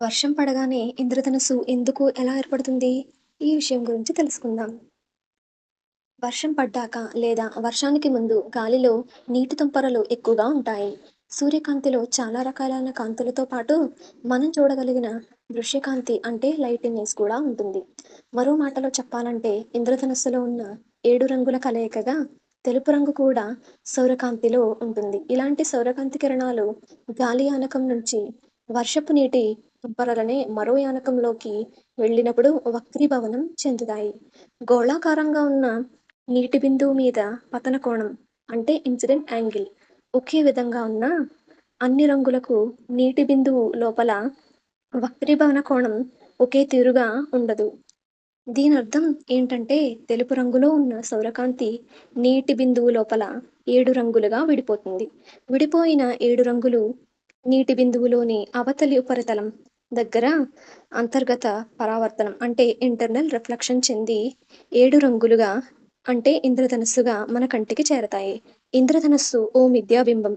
వర్షం పడగానే ఇంద్రధనస్సు ఎందుకు ఎలా ఏర్పడుతుంది? ఈ విషయం గురించి తెలుసుకుందాం. వర్షం పడ్డాక లేదా వర్షానికి ముందు గాలిలో నీటి తుంపరలు ఎక్కువగా ఉంటాయి. సూర్యకాంతిలో చాలా రకాలైన కాంతులతో పాటు మనం చూడగలిగిన దృశ్యకాంతి అంటే లైటింగ్నెస్ కూడా ఉంటుంది. మరో మాటలో చెప్పాలంటే ఇంద్రధనుస్సులో ఉన్న ఏడు రంగుల కలయికగా తెలుపు రంగు కూడా సౌరకాంతిలో ఉంటుంది. ఇలాంటి సౌరకాంతి కిరణాలు గాలి ఆనకం నుంచి వర్షపు నీటి తుంపరలనే మరో యానకంలోకి వెళ్ళినప్పుడు వక్రీభవనం చెందుతాయి. గోళాకారంగా ఉన్న నీటి బిందువు మీద పతన కోణం అంటే ఇన్సిడెంట్ యాంగిల్ ఒకే విధంగా ఉన్న అన్ని రంగులకు నీటి బిందువు లోపల వక్రీభవన కోణం ఒకే తీరుగా ఉండదు. దీని అర్థం ఏంటంటే తెలుపు రంగులో ఉన్న సౌరకాంతి నీటి బిందువు లోపల ఏడు రంగులుగా విడిపోతుంది. విడిపోయిన ఏడు రంగులు నీటి బిందువులోని అవతలి ఉపరితలం దగ్గర అంతర్గత పరావర్తనం అంటే ఇంటర్నల్ రిఫ్లెక్షన్ చెంది ఏడు రంగులుగా అంటే ఇంద్రధనస్సుగా మన కంటికి చేరతాయి. ఇంద్రధనస్సు ఓ మిథ్యాబింబం.